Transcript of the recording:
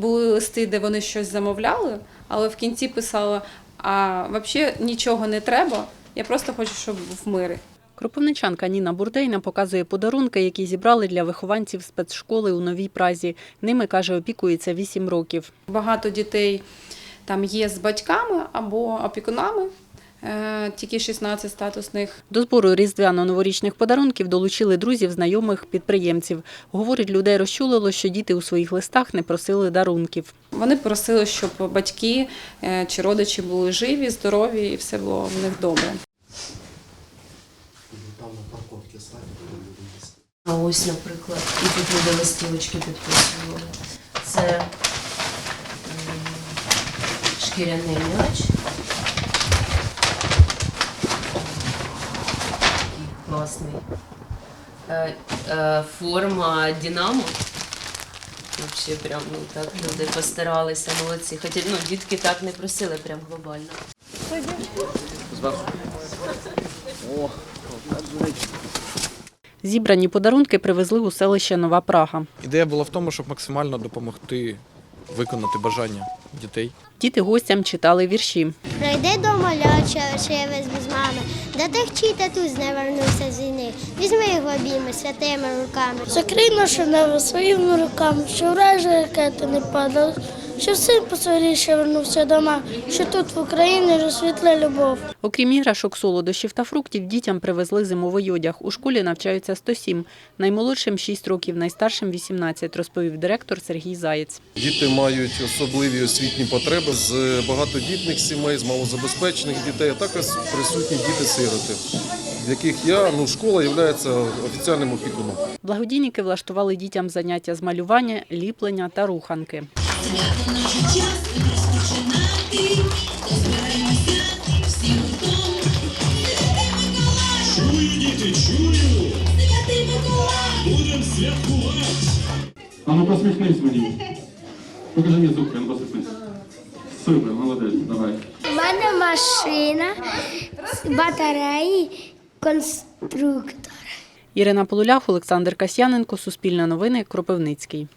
Були листи, де вони щось замовляли, але в кінці писала: а взагалі нічого не треба. Я просто хочу, щоб був мир. Кропивничанка Ніна Бурдейна показує подарунки, які зібрали для вихованців спецшколи у Новій Празі. Ними, каже, опікується 8 років. Багато дітей там є з батьками або опікунами, тільки 16 статусних. До збору різдвяно-новорічних подарунків долучили друзів, знайомих, підприємців. Говорить, людей розчулило, що діти у своїх листах не просили дарунків. Вони просили, щоб батьки е, чи родичі були живі, здорові і все було в них добре. А ось, наприклад, і тут люди листівочки підписували. Це шкіряний м'яч. Класний. Е, е, Форма Динамо. Взагалі прям ну так люди постаралися, молодці. Хоча ну, дітки так не просили прям глобально. Зібрані подарунки привезли у селище Нова Прага. Ідея була в тому, щоб максимально допомогти виконати бажання дітей. Діти гостям читали вірші. Прийди до маляча, що я візьму з мами. Де тихчий татусь не вернувся з війни. Візьми його обійми святими руками. Закрий нашу небо своїми руками, що вражі ракети не падали, що син поскоріше вернувся дома, що тут в Україні розсвітла любов. Окрім іграшок, солодощів та фруктів, дітям привезли зимовий одяг. У школі навчаються 107. Наймолодшим 6 років, найстаршим 18, розповів директор Сергій Заєць. Діти мають особливі освітні потреби з багатодітних сімей, з малозабезпечених дітей, а також присутні діти-сироти, яких я ну школа є офіціальним опікуном. Благодійники влаштували дітям заняття з малювання, ліплення та руханки. А ну посміхнись мені. Покажи мені зубки, а ну посміхнись. Супер, молодець, давай. У мене машина, батареї, конструктор. Ірина Полулях, Олександр Касьяненко, Суспільне новини, Кропивницький.